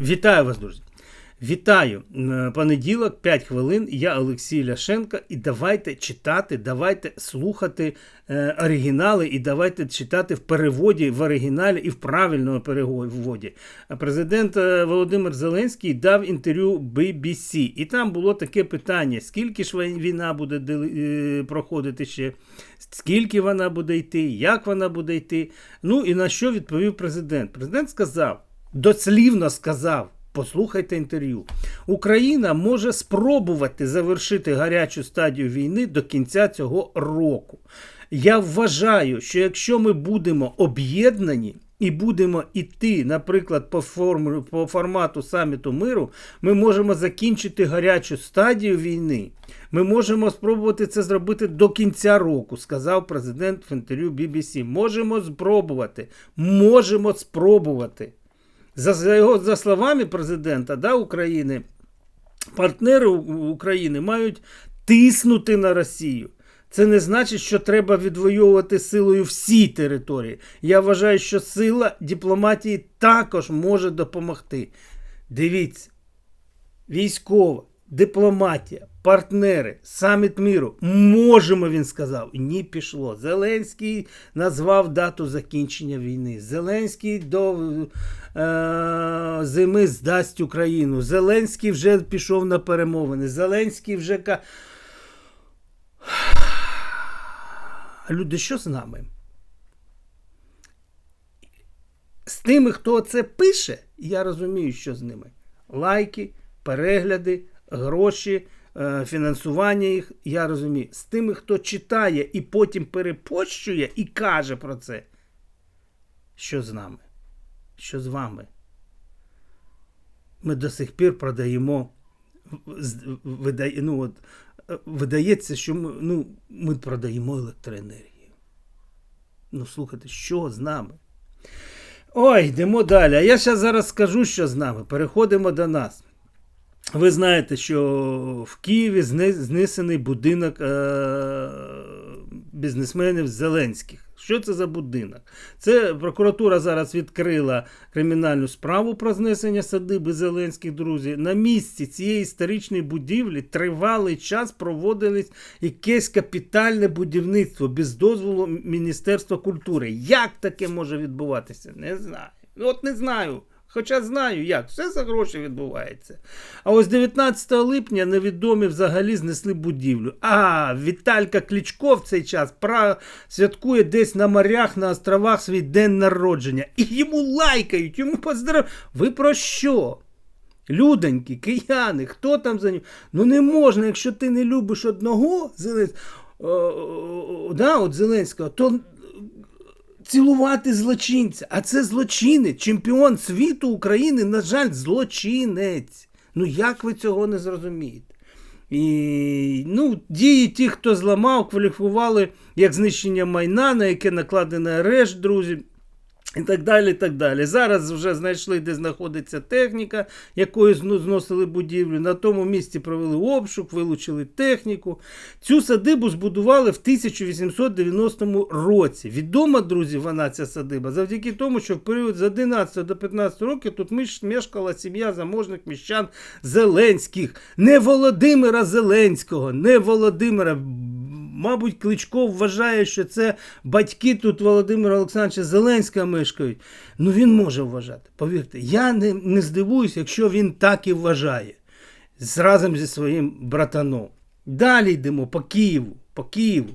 Вітаю вас, друзі. Вітаю. М, Понеділок, 5 хвилин. Я Олексій Ляшенко. І давайте читати, давайте слухати е, оригінали, і давайте читати в переводі в оригіналі і в правильному переводі. Президент е, Володимир Зеленський дав інтерв'ю BBC. І там було таке питання: скільки ж війна буде е, проходити ще, скільки вона буде йти, як вона буде йти. Ну і на що відповів президент? Президент сказав, дослівно сказав. Послухайте інтерв'ю. Україна може спробувати завершити гарячу стадію війни до кінця цього року. Я вважаю, що якщо ми будемо об'єднані і будемо йти, наприклад, по, форму, по формату саміту миру, ми можемо закінчити гарячу стадію війни. Ми можемо спробувати це зробити до кінця року, сказав президент в інтерв'ю BBC. Можемо спробувати. Можемо спробувати. За, за його за словами президента да, України, партнери України мають тиснути на Росію. Це не значить, що треба відвоювати силою всі території. Я вважаю, що сила дипломатії також може допомогти. Дивіться, військова, дипломатія, партнери, саміт міру. Можемо, він сказав. Ні, пішло. Зеленський назвав дату закінчення війни. Зеленський до е, зими здасть Україну. Зеленський вже пішов на перемовини. Зеленський вже. ка- люди, що з нами? З тими, хто це пише, я розумію, що з ними. Лайки, перегляди, гроші, фінансування їх, я розумію. З тими, хто читає і потім перепощує і каже про це. Що з нами? Що з вами? Ми до сих пір продаємо. видає, ну, от, е, видається, що ми, ну, ми продаємо електроенергію. Ну, слухайте, що з нами? Ой, йдемо далі. А я зараз скажу, що з нами. Переходимо до нас. Ви знаєте, що в Києві знесений будинок е- бізнесменів Зеленських. Що це за будинок? Це прокуратура зараз відкрила кримінальну справу про знесення садиби Зеленських, друзі. На місці цієї історичної будівлі тривалий час проводилось якесь капітальне будівництво без дозволу Міністерства культури. Як таке може відбуватися? Не знаю. Ну, От не знаю. Хоча знаю, як все за гроші відбувається. А ось 19 липня невідомі взагалі знесли будівлю. А Віталька Кличко в цей час святкує десь на морях, на островах свій день народження. І йому лайкають, йому поздрав. Ви про що? Людоньки, кияни, хто там за ним? Ну не можна, якщо ти не любиш одного Зеленського, да, от Зеленського, то цілувати злочинця. А це злочинець, чемпіон світу України, на жаль, злочинець. Ну як ви цього не зрозумієте? І ну, дії ті, хто зламав, кваліфікували як знищення майна, на яке накладений арешт, друзі. І так далі, і так далі. Зараз вже знайшли, де знаходиться техніка, якою зносили будівлю. На тому місці провели обшук, вилучили техніку. Цю садибу збудували в 1890 році. Відома, друзі, вона ця садиба завдяки тому, що в період з 11 до 15 років тут мешкала сім'я заможних міщан Зеленських, не Володимира Зеленського, не Володимира. Мабуть, Кличко вважає, що це батьки тут Володимира Олександровича Зеленського мешкають. Ну він може вважати. Повірте, я не, не здивуюсь, якщо він так і вважає. З- Разом зі своїм братаном. Далі йдемо по Києву. По Києву.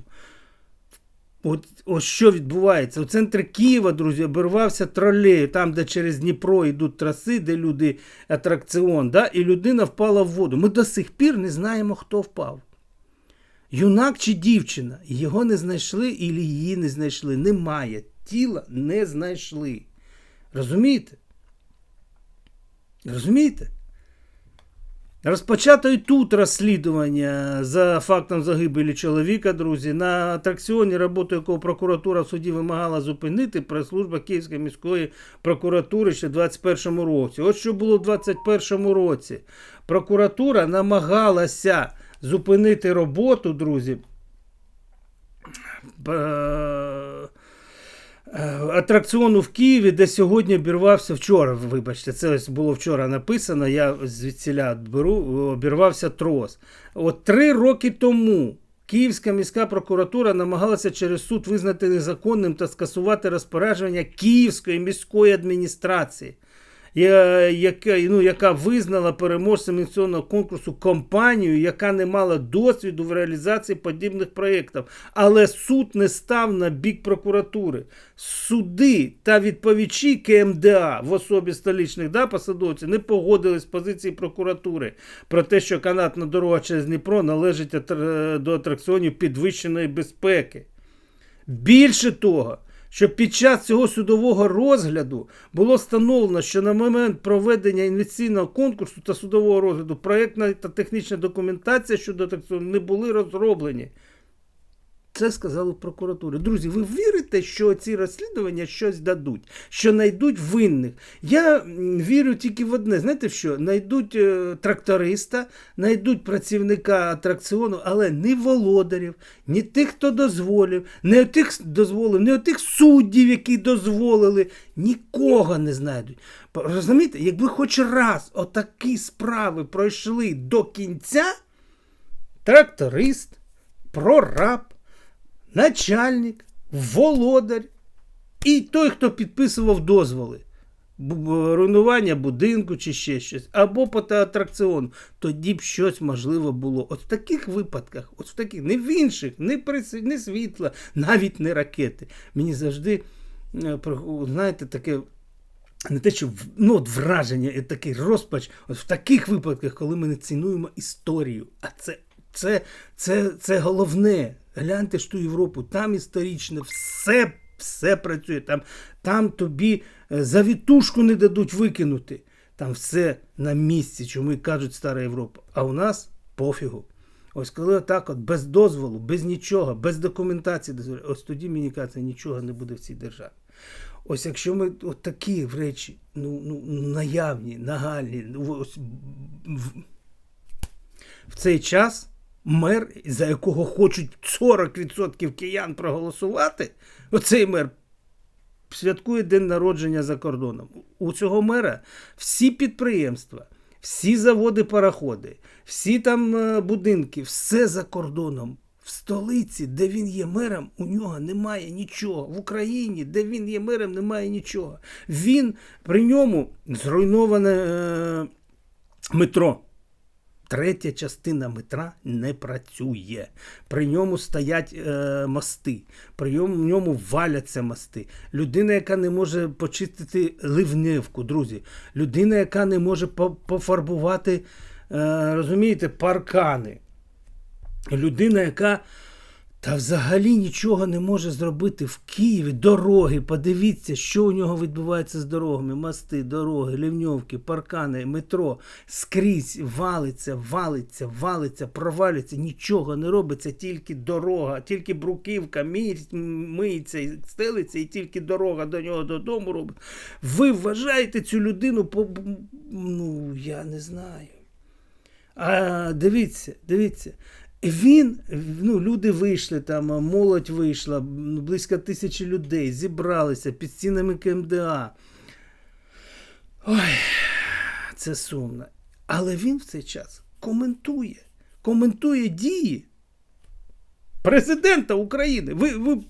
От, ось що відбувається. У центрі Києва, друзі, обірвався тролей, там, де через Дніпро йдуть траси, де люди атракціон, да? і людина впала в воду. Ми до сих пір не знаємо, хто впав. Юнак чи дівчина, його не знайшли і її не знайшли. Немає. Тіла не знайшли. Розумієте? Розумієте? Розпочато і тут розслідування за фактом загибелі чоловіка, друзі. На атракціоні, роботу якого прокуратура в суді вимагала зупинити прес-служба Київської міської прокуратури ще в 2021 році. От що було в 2021 році. Прокуратура намагалася зупинити роботу, друзі. Е, е, атракціону в Києві, де сьогодні обірвався вчора. Вибачте, це ось було вчора написано. Я звідсіля беру, обірвався трос. От три роки тому. Київська міська прокуратура намагалася через суд визнати незаконним та скасувати розпорядження Київської міської адміністрації, яка, ну, яка визнала переможцем інвестиційного конкурсу компанію, яка не мала досвіду в реалізації подібних проєктів. Але суд не став на бік прокуратури. Суди та відповідачі КМДА в особі столичних да, посадовців не погодились з позиції прокуратури про те, що канатна дорога через Дніпро належить до атракціонів підвищеної безпеки. Більше того, що під час цього судового розгляду було встановлено, що на момент проведення інвестиційного конкурсу та судового розгляду проєктна та технічна документація щодо атракціону не були розроблені. Це сказали в прокуратурі. Друзі, ви вірите, що ці розслідування щось дадуть, що знайдуть винних? Я вірю тільки в одне. Знаєте що? Знайдуть е, тракториста, знайдуть працівника атракціону, але ні володарів, ні тих, хто дозволив, не тих дозволив, не тих суддів, які дозволили, нікого не знайдуть. Розумієте, якби хоч раз отакі справи пройшли до кінця, тракторист, прораб, начальник, володар і той, хто підписував дозволи. Руйнування будинку чи ще щось, або по атракціону, тоді б щось можливо було. От в таких випадках, от в таких, не в інших, не, при, не світла, навіть не ракети. Мені завжди, е, знаєте, таке не те, що ну, от враження, такий розпач, от в таких випадках, коли ми не цінуємо історію. А це, це, це, це головне. Гляньте ж ту Європу, там історичне, все, все працює. Там, там тобі е, завітушку не дадуть викинути. Там все на місці, чому і кажуть стара Європа. А у нас пофігу. Ось коли отак, от без дозволу, без нічого, без документації, ось тоді мені кажеться, нічого не буде в цій державі. Ось якщо ми от такі речі ну, ну, наявні, нагальні, ну, ось, в, в цей час мер, за якого хочуть 40% киян проголосувати, оцей мер святкує день народження за кордоном. У цього мера всі підприємства, всі заводи, пароходи, всі там е, будинки, все за кордоном. В столиці, де він є мером, у нього немає нічого. В Україні, де він є мером, немає нічого. Він при ньому зруйноване е, метро. Третя частина метра не працює. При ньому стоять е, мости, при ньому, валяться мости. Людина, яка не може почистити ливневку, друзі. Людина, яка не може пофарбувати, е, розумієте, паркани. Людина, яка та взагалі нічого не може зробити в Києві. Дороги, подивіться, що у нього відбувається з дорогами. Мости, дороги, лівньовки, паркани, метро. Скрізь валиться, валиться, валиться, провалюється. Нічого не робиться, тільки дорога, тільки бруківка, миється, і стелиться, і тільки дорога до нього додому робить. Ви вважаєте цю людину по. Ну, я не знаю. А дивіться, дивіться. Він, ну, люди вийшли там, молодь вийшла, близько тисячі людей, зібралися під стінами КМДА. Ой, це сумно. Але він в цей час коментує, коментує дії президента України. Ви ви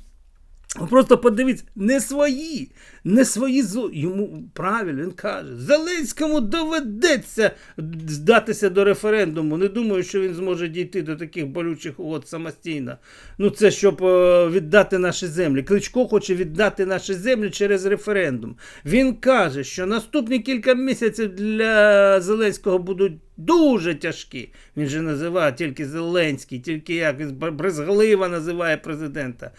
Просто подивіться, не свої, не свої зо... Йому правильно він каже, Зеленському доведеться здатися до референдуму. Не думаю, що він зможе дійти до таких болючих угод самостійно. Ну, це щоб е, віддати наші землі. Кличко хоче віддати наші землі через референдум. Він каже, що наступні кілька місяців для Зеленського будуть дуже тяжкі. Він же називає тільки Зеленський, тільки як брезгливо називає президента.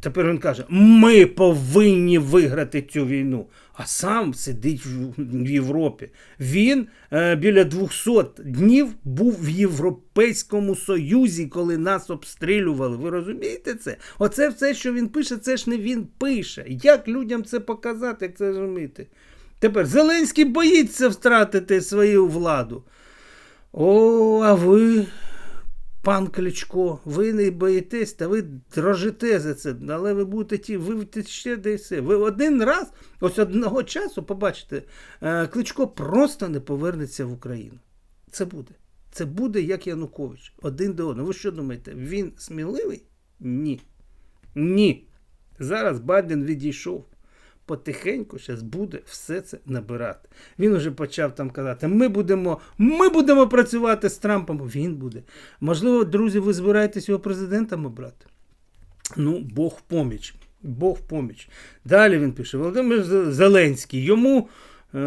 Тепер він каже: ми повинні виграти цю війну. А сам сидить в Європі. Він е, біля 200 днів був в Європейському Союзі, коли нас обстрілювали. Ви розумієте це? Оце все, що він пише, це ж не він пише. Як людям це показати, як це розуміти? Тепер Зеленський боїться втратити свою владу. О, а ви, пан Кличко, ви не боїтесь, та ви дрожите за це, але ви будете ті, ви втечете де. Ви один раз, ось одного часу, побачите, е, Кличко просто не повернеться в Україну. Це буде. Це буде як Янукович. Один до одного. Ви що думаєте, він сміливий? Ні. Ні. Зараз Байден відійшов. Потихеньку зараз буде все це набирати. Він вже почав там казати: ми будемо, ми будемо працювати з Трампом. Він буде. Можливо, друзі, ви збираєтесь його президентом обрати. Ну, Бог поміч. Бог поміч. Далі він пише: Володимир Зеленський. Йому. Е,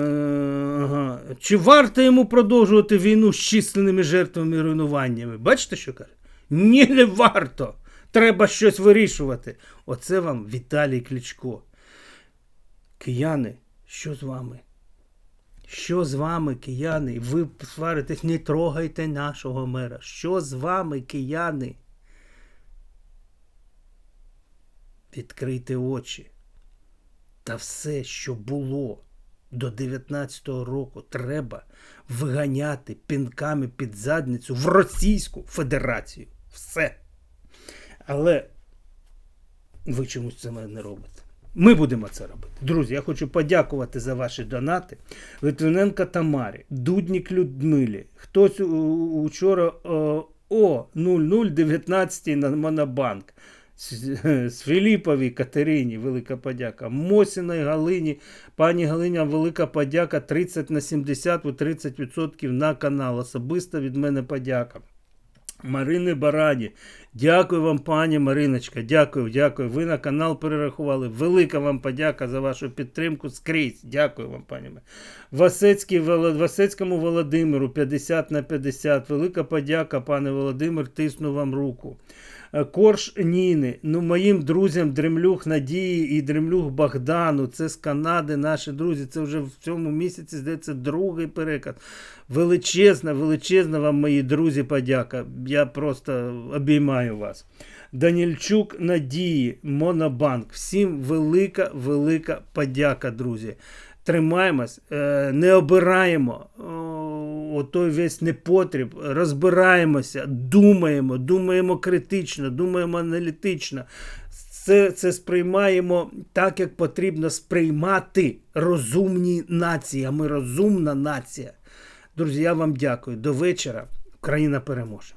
ага, чи варто йому продовжувати війну з численними жертвами і руйнуваннями? Бачите, що каже? Ні, не варто. Треба щось вирішувати. Оце вам Віталій Кличко. Кияни, що з вами? Що з вами, кияни? Ви сваритесь, не трогайте нашого мера. Що з вами, кияни? Відкрийте очі. Та все, що було до 19-го року, треба виганяти пінками під задницю в Російську Федерацію. Все. Але ви чомусь це не робите. Ми будемо це робити. Друзі, я хочу подякувати за ваші донати. Литвиненко Тамарі, Дуднік Людмилі. Хтось учора о, о 0019 на Монобанк. З Філіповій Катерині, велика подяка. Мосіної Галині, пані Галиня, велика подяка. 30 на 70, ви 30% на канал. Особисто від мене подяка. Марини Барані. Дякую вам, пані Мариночка. Дякую, дякую. Ви на канал перерахували. Велика вам подяка за вашу підтримку скрізь. Дякую вам, пані Васецький, Васецькому Володимиру 50 на 50. Велика подяка, пане Володимир. Тисну вам руку. Е, Корж Ніни, ну моїм друзям Дремлюх Надії і Дремлюх Богдану. Це з Канади, наші друзі. Це вже в цьому місяці, здається, другий переклад. Величезна, величезна вам, мої друзі, подяка. Я просто обіймаю вас. Данільчук Надії, Монобанк. Всім велика, велика подяка, друзі. Тримаємось, е, не обираємо отой весь непотріб, розбираємося, думаємо, думаємо критично, думаємо аналітично. Це, це сприймаємо так, як потрібно сприймати розумні нації. А ми розумна нація. Друзі, я вам дякую. До вечора. Україна переможе.